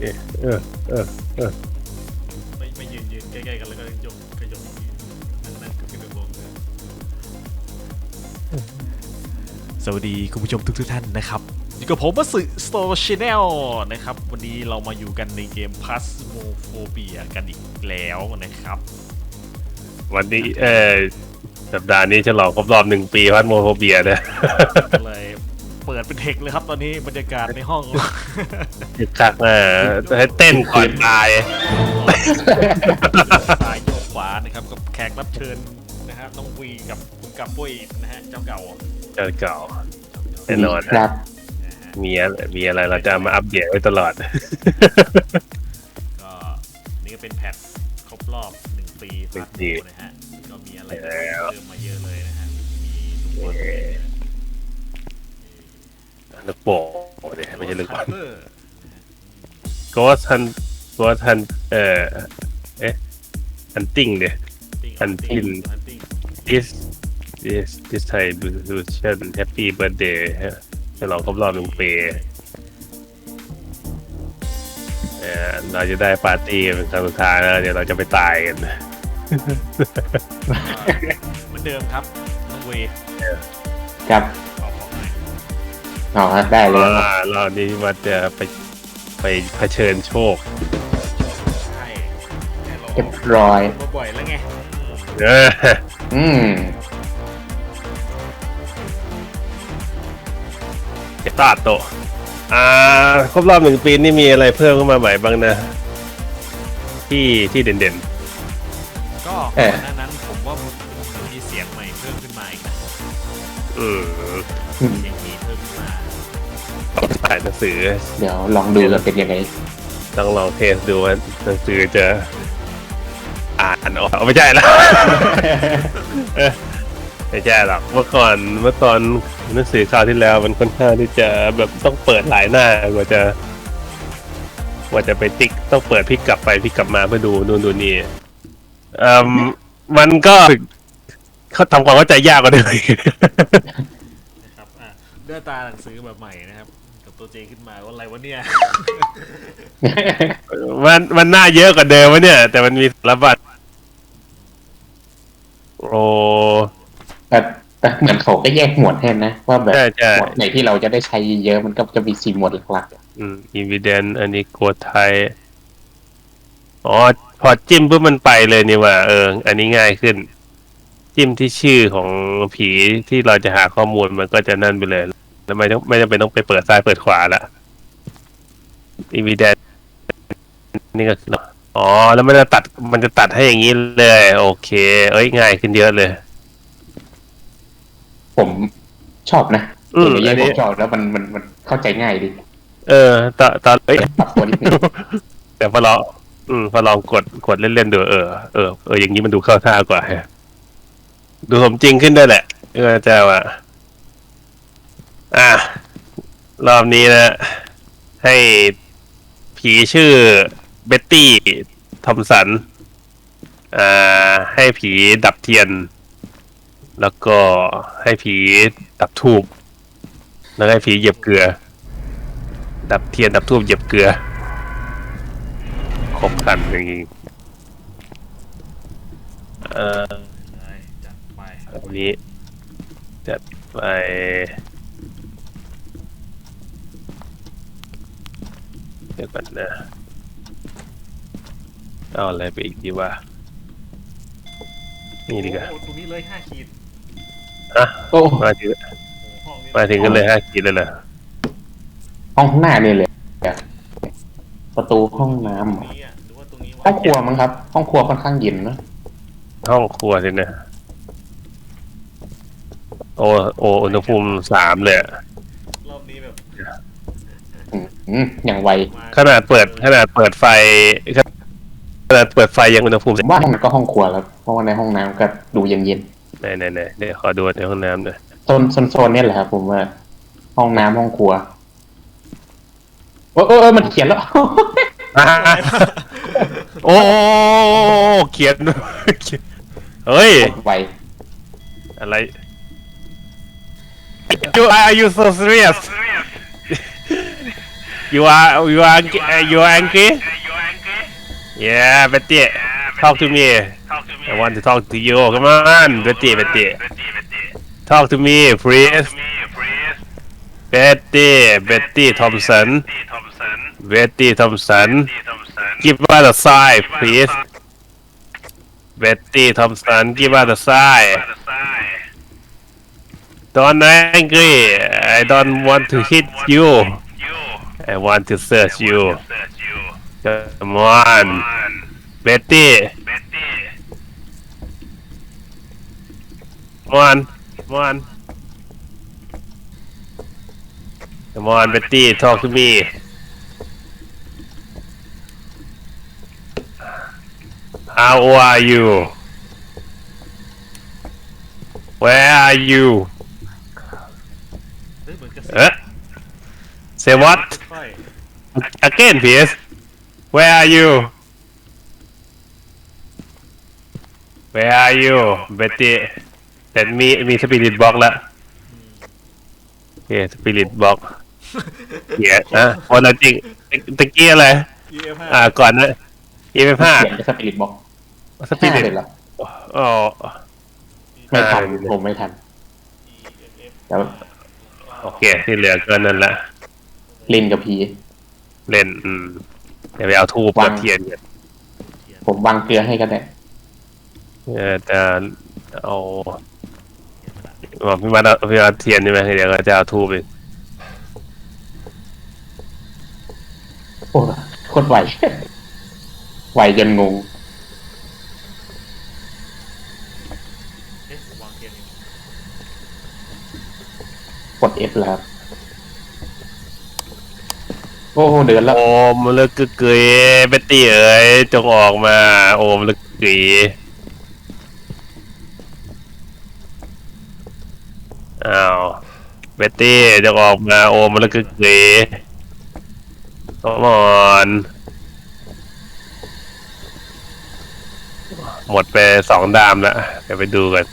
เนี่ยเออเออเออไม่ไม่ยืนยืนใกล้ๆกันแล้วก็ยกกระยกนั่งนั่งขึ้นลงสวัสดีคุณผู้ชมทุกทุกๆท่านนะครับอยู่กับผมวัสึสโตชแนลนะครับ วันนี้เรามาอยู่กันในเกม Phasmophobia กันอีกแล้วนะครับ วันนี้เออสัปดาห์นี้ฉลองครบรอบหนึ่งปีพัดโมโฟเบียนะก็เลย เปิดเป็นเทคเลยครับตอนนี้บรรยากาศในห้องคึกคักอะให้เต้นก่อนตายสายโยกขวานะครับกับแขกรับเชิญนะฮะน้องวีกับคุณกับปุ้ยนะฮะเจ้าเก่าเจ้าเก่าแน่นอนครับ นะฮะมีอะไรมีอะไรเราจะมาอัปเดตไว้ตลอด ก็นี่ก็เป็นแพทครบรอบหนึ่งปีหนึ่ฟางสปีโมนะฮะก็มีอะไรแล้วเริ่มมาเยอะเลยนะฮะมีลูกบอลเอ่อ ลูกโป่งเนี่ยไม่ใช่ลูกบอลเบอร์โกทันโกทันเอ่อเอ๊ะฮันติ้งเนี่ยอันที่อันติ้ง this this this Thai resolution happy birthday ฮะฉลองครบรอบหนึ่งปีเอ่อเราจะได้ปาร์ตี้เป็นครั้งสุดท้ายแล้วเดี๋ยวเราจะไปตายกันเหมือนเดิมครับน้องเวย์ครับ อ๋อได้เลยครับอ่ารอบนี้ว่าจะไปไปเผชิญโชค ใช่แค่เราเรียบร้อย มาบ่อยแล้วไงเอออืมเจะตาโตะอ่าครบรอบหนึ่งปีนี่มีอะไรเพิ่มเข้ามาใหม่บ้างนะ ที่ที่เด่นก็ก่อนหน้านั้นผมว่ามีเสียงใหม่เพิ่มขึ้นมาอีกนะๆ อืม ต้องอ่านหนังสือเดี๋ยวลองดูกันเป็นยังไงต้องลองเทสดูว่าหนังสือจะอ่านออกเอาไม่ใช่แล้วเอ้ยไม่ใช่หรอกเมื่อก่อนเมื่อตอนหนังสือคราวที่แล้ว มันค่อนข้างที่จะแบบต้องเปิดหลายหน้ากว่าจะกว่าจะไปติ๊กต้องเปิดพลิกกลับไปพลิกกลับมาเพื่อดูนู่นดูนี่เอ่มมันก็เขาทำความเข้าใจยากกว่าเดิมอีกนะครับ อะเลือตาหนังสือแบบใหม่นะครับ กับตัวเจขึ้นมาว่าอะไรวะเนี่ย มันมันน่าเยอะกว่าเดิมวะเนี่ย แต่มันมีสารบัตรโอ้ แต่แต่เหมือนเขาก็แยกหมวดให้นะว่าแบบใช่ใช่ หมวดไหนที่เราจะได้ใช้เยอะมันก็จะมีสี่หมวดหลักอืมอินวิเดนอันนี้โกดไทย อ๋อ พอจิ้มปุ๊บมันไปเลยนี่ว่า เออ อันนี้ง่ายขึ้น จิ้มที่ชื่อของผีที่เราจะหาข้อมูลมันก็จะนั่นไปเลย แล้วไม่ต้องไม่จำเป็นต้องไปเปิดซ้ายเปิดขวาละอินวิเดนนี่ก็คืออ๋อ แล้วมันจะตัดมันจะตัดให้อย่างนี้เลย โอเค เอ้ยง่ายขึ้นเยอะเลยๆผมชอบนะอืมตัวอัแยนกนี้ ผมชอบแล้วมันมันมันเข้าใจง่ายดีเออตอนตอนเอ้ย ปรับตัวนิดนึงแต่พอลองอืมพอลองกดกดเล่นๆดูเออเออเอออย่างนี้มันดูเข้าท่ากว่าฮะดูสมจริงขึ้นด้วยแหละเออเจ้าอะ อะ รอบนี้นะ ให้ผีชื่อเบ็ตตี้ทอมสัน อ่า ให้ผีดับเทียน แล้วก็ให้ผีดับทูบแล้วให้ผีเหยียบเกลือ ดับเทียนดับทูบเหยียบเกลือ ครบครันอย่างนี้เอ่อ ได้จัดไปอันนี้จัดไป เดี๋ยวก่อนนะเอาอะไรไปอีกดีวะนี่ดีกว่าโอ้โหตรงนี้เลยห้าขีดอะโอ้มาถึงโอ้โหห้องนี้มาถึงกันเลยห้าขีดเลยเหรอห้องข้างหน้านี่เลยประตูห้องน้ำตรงนี้อะหรือว่าตรงนี้ห้องครัวมั้งครับ ห้องครัวค่อนข้างเย็นนะห้องครัวสินะโอ้โอ้อุณหภูมิสามเลยอะรอบนี้แบบ อืมอืมอย่างไวมาขนาดเปิดขนาดเปิดไฟขนาดเปิดไฟยังอุณหภูมิผมว่าห้องนั้นก็ห้องครัวแล้วเพราะว่าในห้องน้ำก็ดูเย็นไหนไหนไหนเดี๋ยวขอดูในห้องน้ำหน่อยๆโซนโซนโซนเนี่ยแหละครับผมว่า ห้องน้ำห้องครัวโอ้เออเออมันเขียนแล้วอ่าโอ้เขียนเขียนเฮ้ยไวอะไร You are you so serious you are you are uh, you are angry yeah Betty. Talk to me. I want to talk to you. Come on Betty Betty. Talk to me please. Betty Betty Thompson. Betty Thompson. Give us a sign please. Betty Thompson give us a sign don't angry. I don't want to hit you I want to search you. Come on, Betty. Come on, come on. Come on, Betty, talk to me. How are you? Where are you? Say what? ไฟ Again, please. Where are you? Where are you, Betty? แต่มีมีสปิริตบ็อกแล้วโอเคสปิริตบ็อกเหี้ยนะคนละจริงตะตะกี้อะไร EF อ่าก่อนนะยี่สิบห้าเขียนเป็นสปิริตบอกสปิห้าริตเลยเหรออ๋อไม่ทันอ่าผมไม่ทันแต่ว่าโอเคที่เหลือก็นั่นแหละเล่นกับผี เล่นอืมเดี๋ยวไปเอาทูบวางกับเทียนกันผมวางเกลือให้ก็ได้เออจะเอาบอกพี่มาเอาพี่มาเทียนใช่ไหมเดี๋ยวก็จะเอาทูบอีกโอ้โคตรไหวไหวจนงงเอ๊ะวางเทียนเองกด F แล้วครับโอ้โหเดินล้วโอมเลิกกึกกยเบตตี้เอ๋ยจงออกมา โอมเลิกกยอ้าวเบตตี้จงออกมาโอมเลิกกึกกยขมอนหมดไปสองดามแล้วเดี๋ยวไปดูกัน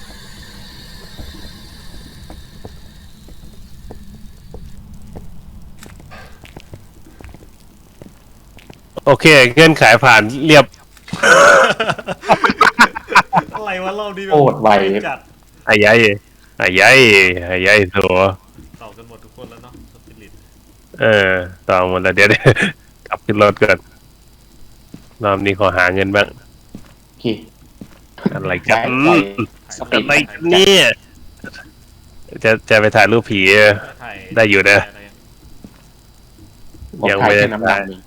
โอเค เงื่อนไขผ่านเรียบ อะไรวะรอบนี้แบบโคตรไว จัดอายายอายายอายายตัวตอบกันหมดทุกคนแล้วเนาะสปิริตเออต่อหมดแล้วเดี๋ยวเดี๋ยวกลับขึ้นรถก่อนรอบนี้ขอหาเงินบ้าง โอเคอะไรกันไหวสปีดอะไรกันเนี่ย จะจะไปถ่ายรูปผี ถ่ายได้อยู่นะถ่าอะไรยังผมยังถ่ายไม่ได้ แค่น้ำลายเอ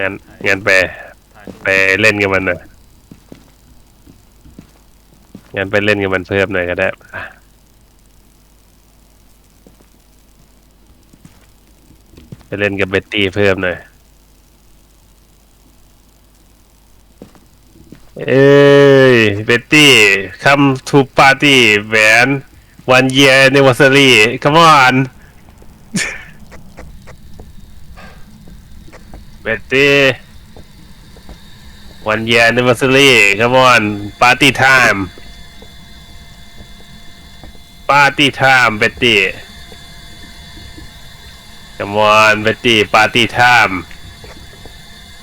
งั้นงั้นไปไปเล่นกับมันหน่อยงั้นไปเล่นกับมันเพิ่มหน่อยก็ได้ไปเล่นกับเบตตี้เพิ่มหน่อยเอ้ยเบตตี้ come to party แหวน one year anniversary come on เบตตี้วันเยียร์นิวเซอรี่ครับบอนปาร์ตี้ไทม์ปาร์ตี้ไทม์เบตตี้ครับบอนเบตตี้ปาร์ตี้ไทม์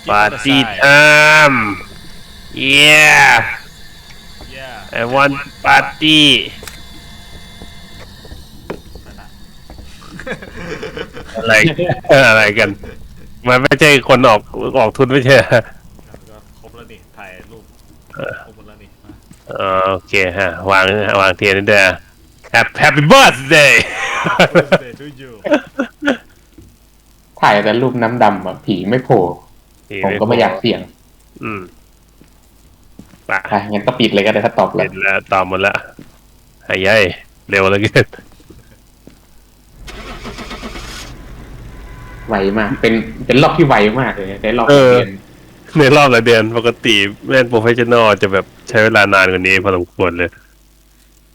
ปาร์ตี้ไทม์เย้ Yeah. I want party อะไรอะไรกัน มันไม่ใช่คนออกออกทุนไม่ใช่เหรอก็ครบแล้วนี่ถ่ายรูปครบหมดแล้วนี่มาเออโอเคฮะ วางวางเทียนนี่ด้วย Happy Happy Birthday Birthday to you ถ่ายแต่รูปน้ำดำอะผีไม่โผล่ผมก็ไม่อยากเสี่ยงอืมไปอะงั้นก็ปิดเลยก็ได้ถ้าตอบแล้เห็วนแล้วตอบหมดแล้วหายยัยเร็วเหลยกิน ไวมาก เป็นเป็นรอบที่ไวมากเลยได้รอบเรียนในรอบละเดือนปกติเล่นโปรเฟชชั่นอลจะแบบใช้เวลานานกว่านี้พอสมควรเลย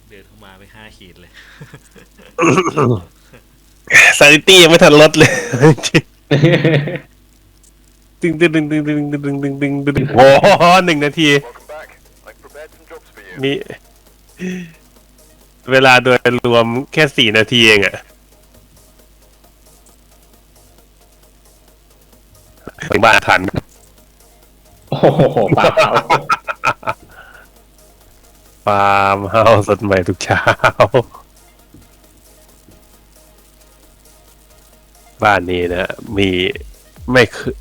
เดินเข้ามาไปห้าขีดเลย ซาริตี้ยังไม่ทันลดเลยตึงตึงตึงตึงตึงตึงตึงตึงตึงตึงตึงโอ้โหหนึ่งนาที Welcome back. I've prepared some jobs for you. มี เวลาโดยรวมแค่สี่นาทีเองอะ บ้านทัน โอ้โหปลาเผาฟาร์มเฮาสดใหม่ทุกเช้า บ้านนี้นะ มีไม่เคย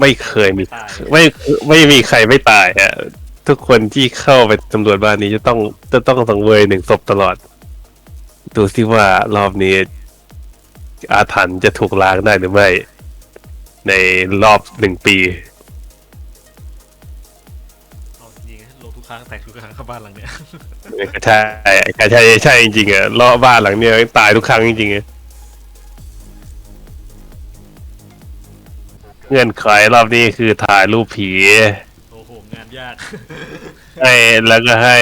ไม่เคยมีตายไม่ไม่มีใครไม่ตายอะทุกคนที่เข้าไปตำรวจบ้านนี้จะต้องจะต้องสังเวยหนึ่งศพตลอด ดูสิว่ารอบนี้ อาถรรพ์จะถูกล้างได้หรือไม่ ในรอบหนึ่งปี เอาจริงๆลงทุกครั้งแตกทุกครั้งเข้าบ้านหลังเนี้ย ใช่ใช่ใช่จริงๆอะรอบบ้านหลังเนี้ยตายทุกครั้งจริงๆอะเงื่อนไขรอบนี้คือถ่ายรูปผี โอ้โห งานยาก ให้แล้วก็ให้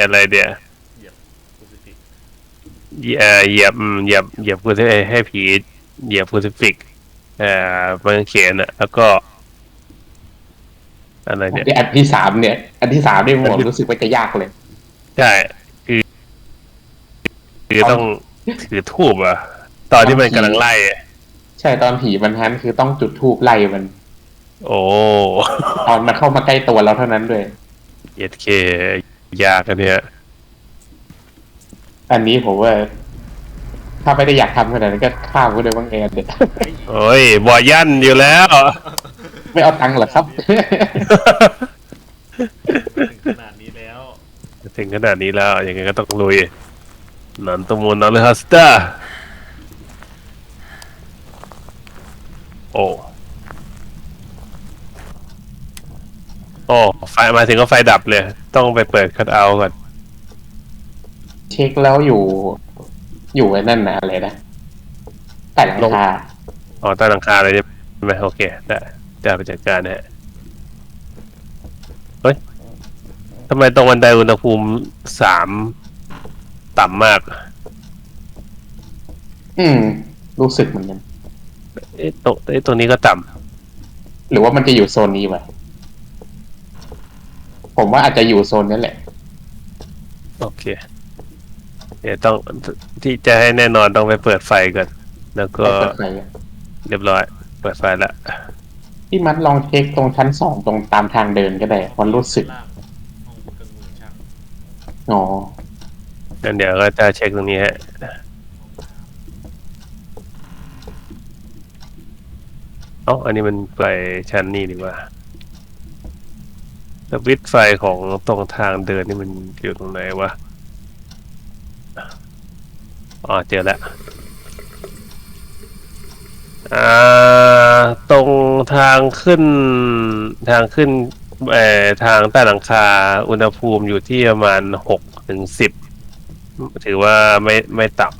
อะไรเดียวเหยียบโพซิฟิกเอ่อเหยียบอืมเหยียบเหยียบคูซิให้ผีเหยียบคูซิฟิก เอ่อมันเขียนอะแล้วก็อะไรเนี่ยที่อันที่สามเนี่ย อันที่สามนี่ผมรู้สึกว่าจะยากเลย ใช่คือคือต้องถือทูบอะตอนที่มันกำลังไล่อะใช่ตอนผีมันฮันคือต้องจุดทูบไล่มัน โอ้ตอนมันเข้ามาใกล้ตัวเราเท่านั้นด้วยเย็ดเคยากอันเนี้ยอันนี้ผมว่า ถ้าไม่ได้อยากทำขนาดนั้นก็ข้ามก็ได้บ้างแอนเด็ดโอ้ยบอยันอยู่แล้ว ไม่เอาตังค์เหรอครับ ถึงขนาดนี้แล้ว ถึงขนาดนี้แล้วยังไงก็ต้องลุยนันตมูนนัลฮัสตาโอ้โอ้ไฟมาถึงก็ไฟดับเลย ต้องไปเปิดคัทเอาท์ก่อน เช็คแล้วอยู่ อยู่ไอ้นั่นนะอะไรนะแต่หลังคาอ๋อใต้หลังคาเลยใช่ไหมโอเคได้จะไปจัดการนะฮะเฮ้ยทำไมตรงบันไดอุณหภูมิสามต่ำมาก อืม รู้สึกเหมือนกันเอ๊ะตรงเอ๊ะตรงนี้ก็ต่หรือว่ามันจะอยู่โซนนี้วะผมว่าอาจจะอยู่โซนนี้แหละำโอเค เดี๋ยวต้องที่จะให้แน่นอนต้องไปเปิดไฟก่อน แล้วก็เปิดไฟอะเรียบร้อย เปิดไฟแล้วพี่มัดลองเช็คตรงชั้นสองตรงตามทางเดินก็ได้มันรู้สึกล่างห้องเครื่องมือช่างอ๋อ งั้นเดี๋ยวก็จะเช็คตรงนี้ฮะ เอ้าอันนี้มันไปชั้นนี่ดีกว่าสวิตช์ไฟของตรงทางเดินนี่มันอยู่ตรงไหนวะ อ๋อเจอแล้วอ่าตรงทางขึ้น ทางขึ้นเอ่อทางใต้หลังคาอุณหภูมิอยู่ที่ประมาณหกถึงสิบถือว่าไม่ไม่ต่ำ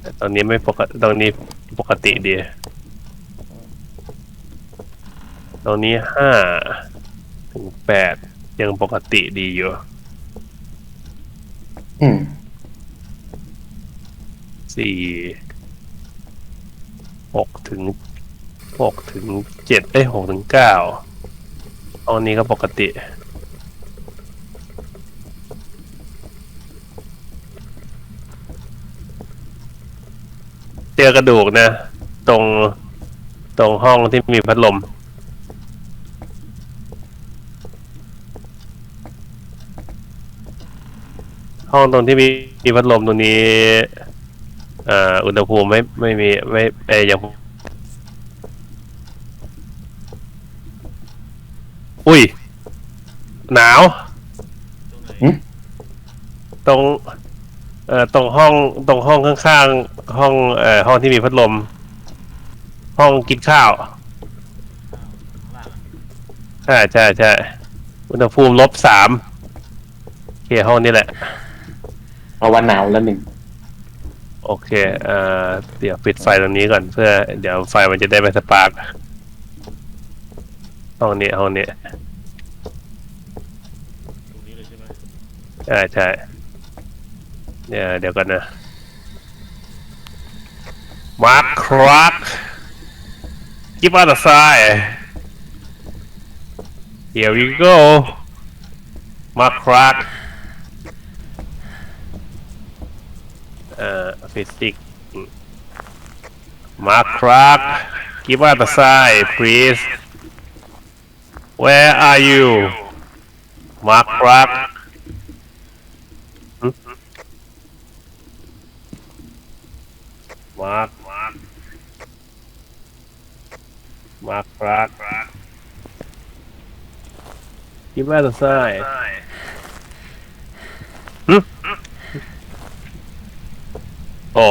แต่ตอนนี้ไม่ปกติตรงนี้ปกติดี ตรงนี้ห้าถึงแปดยังปกติดีอยู่ อืมสี่หกถึงหกถึงเจ็ดเอ้ยหกถึงเก้าห้องนี้ก็ปกติ เจอกระดูกนะ ตรงตรงห้องที่มีพัดลม ห้องตรงที่มีมีพัดลมตรงนี้อ่าอุณหภูมิไม่ไม่มีไม่เอยยังอุ้ย หนาวตรงไหนหึ ตรงเอ่อตรงห้องตรงห้องข้างๆห้องเอ่อห้องที่มีพัดลม ห้องกินข้าวข้างล่างใช่ใช่ใช่อุณหภูมิลบสามโอเคห้องนี้แหละ เอาะวันหนาวแล้วหนึ่งโอเค เอ่อ เดี๋ยวปิดไฟตรงนี้ก่อนเพื่อ เดี๋ยวไฟมันจะได้ไม่สปาร์กห้องนี้ห้องนี้ตรงนี้เลยใช่ไหมใช่ใช่เดี๋ยวเดี๋ยวกันนะมาร์คครักกิบอัลไซ here we go มาร์คครัก เอ่อฟิสิกมาครับกี่ว่า the sign please where are you มาครับ มาครักมาครับกี่ว่าจะใช่ อ้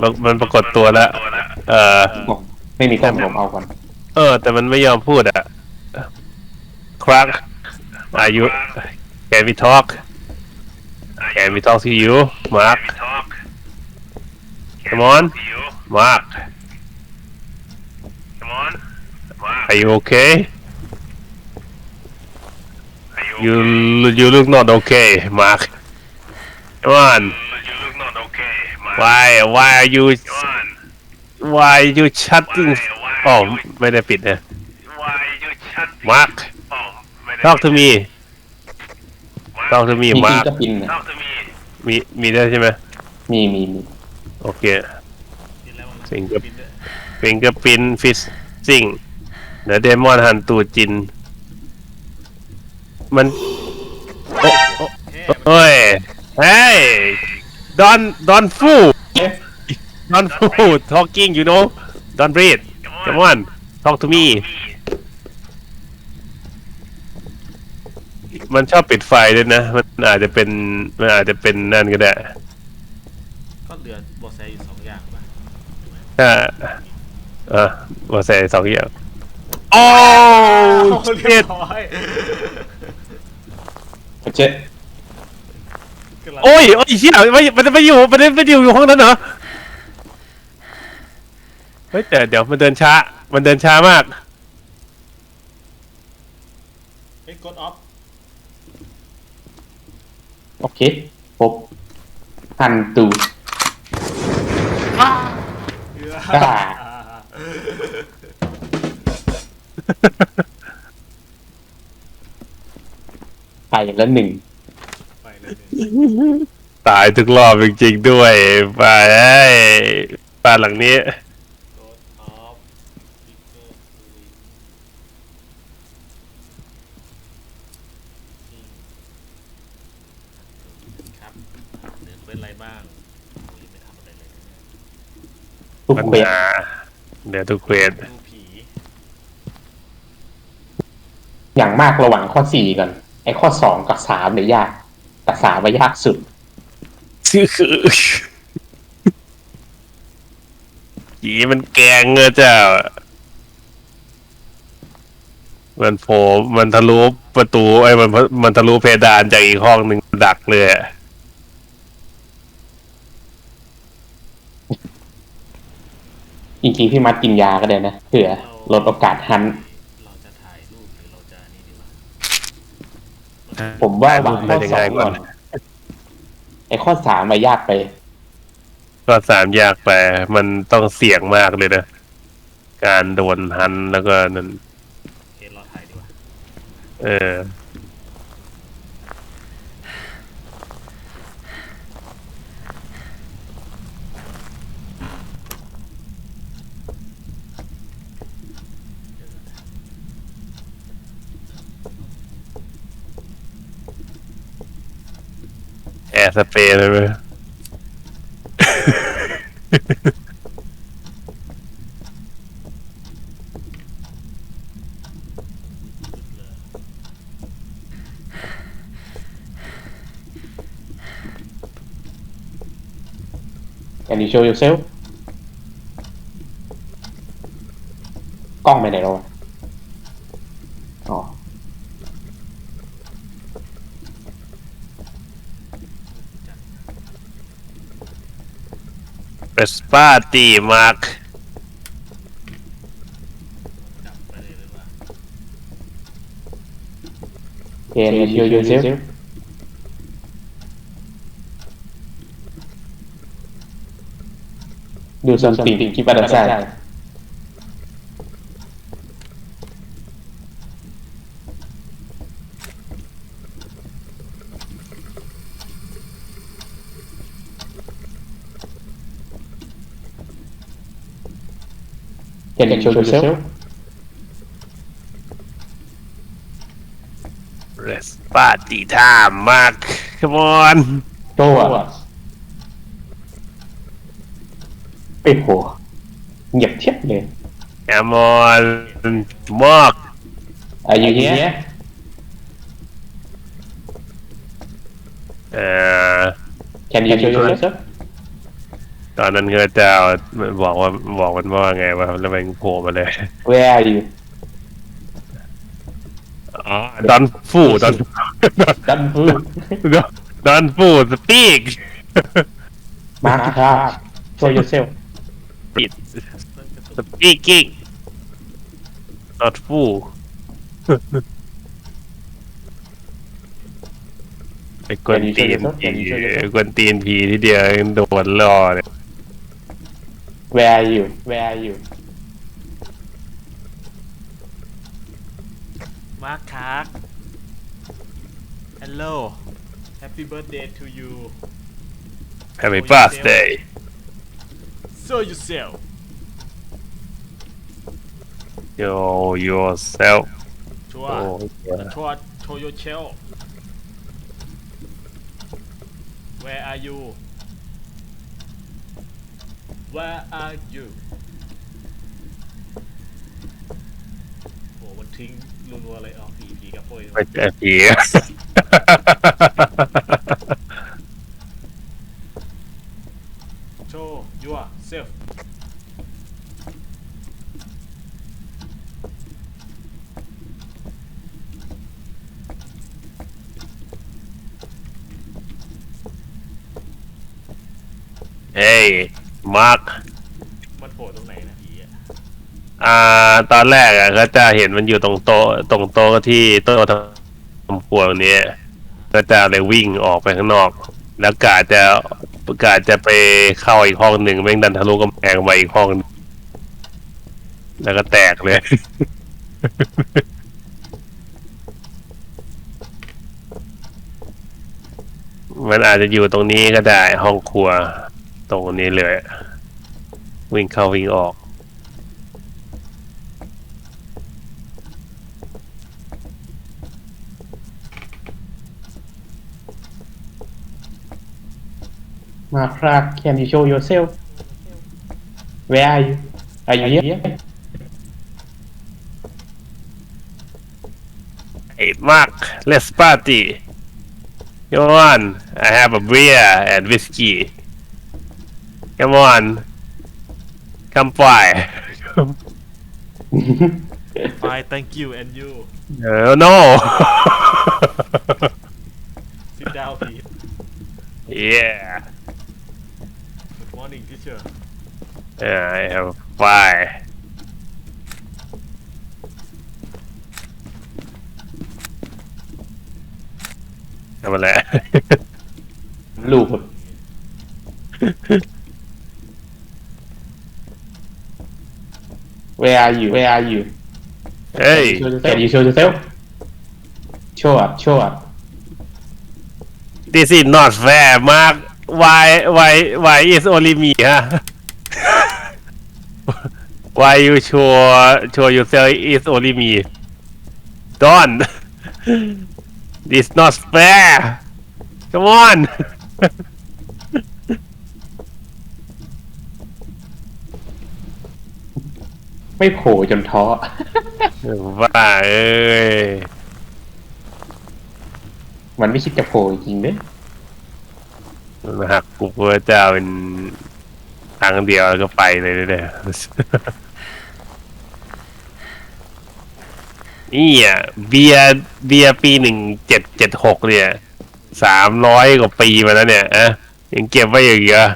มันมันปรากฏตัวแล้ว เออผมไม่มีกล้องผมเอาก่อนเออ แต่มันไม่ยอมพูดอะ Clark are you can we talk can we talk to you Mark come on Mark come on are you okay you you look not okay Mark come on why why are you why you shutting อ๋อไม่ได้ปิดเนี่ย Mark talk to me talk to me มีฟิง Mark ก็ปินนะมีมีได้วยใช่ไหมมีมีมีโอเคกินแล้วมันสิ่งกับบินด้วยฟิงเกอร์พินฟิสซิ่งเดี๋ยวเดมอนหันตูดจิน มัน โอเคเฮ้ย เฮ้ย don't don't fool เอ๊ะ don't fool talking you know don't breathe come on talk to me มันชอบปิดไฟด้วยนะ มันอาจจะเป็น มันอาจจะเป็นนั่นก็ได้ ก็เหลือเบอแสอยู่สองอย่างป่ะถ้าเออมาใส่สองอย่าง โอ้เรียเจ็บดร้อยเจ๊ กำลังโอ้ยโอ้ยเชี่ยไม่มันจะไม่อยู่มันจะไม่อยู่อยู่ห้องนั้นเหรอเฮ้ยแต่เดี๋ยวมันเดินช้า มันเดินช้ามาก เฮ้ยกดออฟโอเคพบหันตูกล้าไปแล้วหนึ่งไปเลยเนี่ย ตายทุกรอบจริงๆด้วยบ้านไอ้ยบ้านหลังนี้กดออฟบิ๊กเกอร์ครับเดินเป็นไรบ้างโอ้ยไม่ทำอะไรเลยนะเนี่ยทุกปัญเควสหาเดี๋ยวทุกเควสดูผีอย่างมากระหว่างข้อสี่ก่อนไอ้ข้อสองกับสามเนี่ยยาก แต่สามว่ายากสุดชื่อคือผีมันแกงเงอเจ้ามันโผล่มันทะลุประตูไอ้ยมันมันทะลุเพดานจากอีกห้องหนึ่งดักเลยอะจริงๆพี่มัดกินยาก็ได้นะเผื่อลดโอกาสฮันต์ เราจะถ่ายรูปหรือเราจะนี่ดีวะ ผมว่าหวังข้น่าอจะสอง่ายงกก่ว่าอนไอ้ข้อสามมายากไปก็สามยากไป มันต้องเสี่ยงมากเลยนะ การโดนหันแล้วก็นั่นโอเคเราถ่ายดีกว่าเออ Death a bearer. Can you show yourself? สปาตีมาร์กเคนยูยูเซฟดูสัมติงที่บัตรสาย Can you show yourself? เรสปาตีทามมาก come on Show us. ไอ้โหเงียบเทียบเลย come on มอก Are you here? เอ่อ Can you show yourself? ตอนนั้นก็จะบอกว่าบอกมันว่าไงวะแล้วมันโผล่มาเลย Where are you? อ๋อดอนฟูดอน Done food. ดอนฟูสปีก Mark Clark. Show yourself. ปิดสปีกิ้ง not full ไปกวนตีนผีกวนตีนผีทีเดียวยังโดนล่อเนี่ย Where are you? Where are you? มาร์คคาร์ Hello Happy birthday to you Happy birthday Show yourself Show yourself ชัว โอ้ ชัวโชว์ your shell Where are you Where are you โอ้มันทิ้งรัวๆเลยอ๋อผีผีกับโป้ยไม่ใช่ผีโชว์ yourself เฮ้ย มาร์คมันโผล่ตรงไหนนะผีอะอ่า ตอนแรกอะก็จะเห็นมันอยู่ตรงโต๊ะตรงโต๊ะที่โต๊ะทำครัวเนี้ยก็จะเลยวิ่งออกไปข้างนอก แล้วกาจะกาจะไปเข้าอีกห้องหนึ่งแม่งดันทะลุกำแพงไปอีกห้องหนึ่งแล้วก็แตกเลย มันอาจจะอยู่ตรงนี้ก็ได้ห้องครัว ตรงนี้เลย วิ่งเข้าวิ่งออก Mark Clark. Can you show yourself? Where are you? Are you here? Hey, Mark, let's party. Come on, I have a beer and whiskey. Come on. Come by. Bye thank you and you oh no. sit down please yeah. good morning teacher yeah, I have pie. Come on, lad. Where are you? Where are you? hey, Can you show yourself? Show up. Show up. this is not fair, Mark. Why, why, why is only me, huh? why you sure, sure yourself is only me? Don't. this not fair. Come on. ไม่โผล่จนท้อ ว่าเอ้ยมันไม่คิดจะโผล่จริงเด้มันหักกูพระเจ้าเป็นทางเดียวแล้วก็ไปเลยเนี่ย นี่อะเบียร์เบียร์ปีหนึ่งเจ็ดเจ็ดหกเนี่ยสามร้อยกว่าปีมาแล้วเนี่ยอะยังเก็บไว้อยู่อีกเหรอ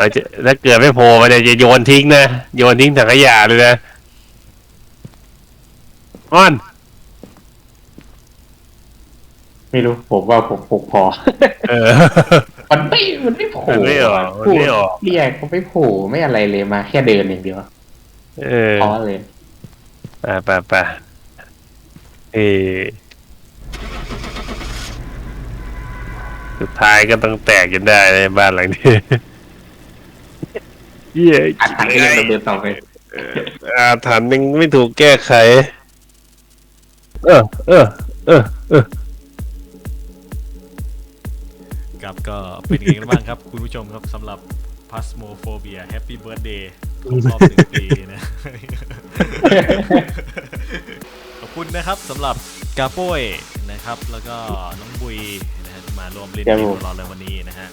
เอาจะถ้าเกิดไม่โผล่มาเนี่ยจะโยนทิ้งนะโยนทิ้งถังขยะเลยนะอ้อนไม่รู้ผมว่าผมผมพอ เออ มันไม่มันไม่โผล่มันไม่ออกมันไม่ออก เรียกก็ไม่โผล่ไม่อะไรเลยมา แค่เดินอย่างเดียวเออท้อเลยไปไปไปเออสุดท้ายก็ต้องแตกจนได้ในบ้านหลังนี้ เหี้ยอัดถังก็ยังดำเนินต่อไปอาถรรพ์ยังไม่ถูกแก้ไข เออ เออ เออ เออ ครับก็เป็นไงกันบ้างครับ คุณผู้ชมครับสำหรับ Phasmophobia Happy Birthday ครบรอบหนึ่งปีนะ ขอบคุณนะครับสำหรับกาโป้ยนะครับ แล้วก็น้องบุยนะฮะที่มารวมเล่นครับเกมผมกับเราในวันนี้นะฮะ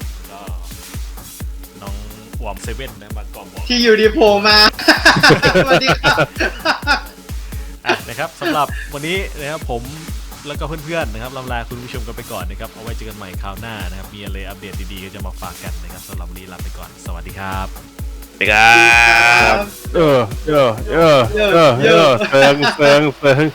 ก็น้องวอมเซเว่นนะบากอกบอกที่อยู่ดีโผล่มาสวัสดีครับอะนะครับสำหรับวันนี้นะครับผมแล้วก็เพื่อนๆนะครับลำลาคุณผู้ชมกันไปก่อนนะครับ เอาไว้เจอกันใหม่คราวหน้านะครับ มีอะไรอัปเดตดีๆก็จะมาฝากกันนะครับสำหรับวันนี้ลาไปก่อน สวัสดีครับสวัสดีครับเออเออเออเออเออเซิงเซิงเซิง